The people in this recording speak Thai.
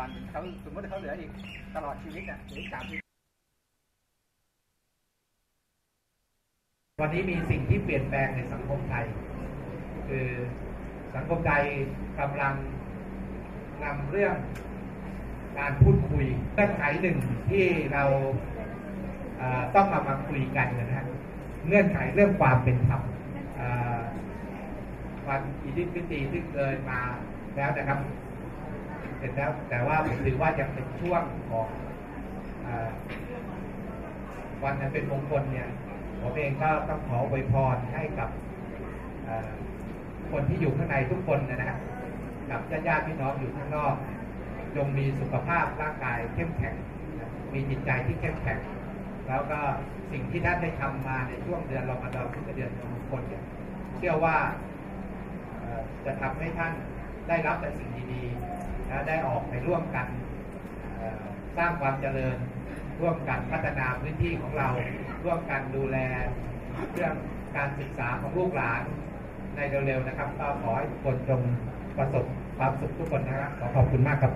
ก่อนเขาสมมติเขาเหลืออีกตลอดชีวิตอะเหลืออีกสามสิบวันนี้มีสิ่งที่เปลี่ยนแปลงในสังคมไทย คือสังคมไทยกำลังนำเรื่องการพูดคุยเงื่อนไขหนึ่งที่เราต้องมามาคุยกันนะฮะเงื่อนไขเรื่องความเป็นธรรมเอ่อวันอีดิพิตีที่เลยมาแล้วนะครับ เสร็จแล้วแต่ว่าผมถือว่ายังเป็นช่วงของอวันนั้นเป็นมงคลเนี่ยผมเองก็ต้องขออวยพรให้กับคนที่อยู่ข้างในทุกคนนะฮะกับญาติญาติพี่น้องอยู่ข้างนอก จงมีสุขภาพร่างกายเข้มแข็ง มีจิตใจที่เข้มแข็ง แล้วก็สิ่งที่ท่านได้ทำมาในช่วงเดือนรอมฎอนถึงเดือนมงคลเนี่ยเชื่อว่าจะทำให้ท่านได้รับแต่สิ่งดีๆ และได้ออกไปร่วมกันสร้างความเจริญร่วมกันพัฒนาพื้นที่ของเรา ร่วมกันดูแลเรื่องการศึกษาของลูกหลานในเร็วๆนะครับก็ขอให้ทุกคนจงประสบความสุขทุกคนนะครับขอขอบคุณมากครับ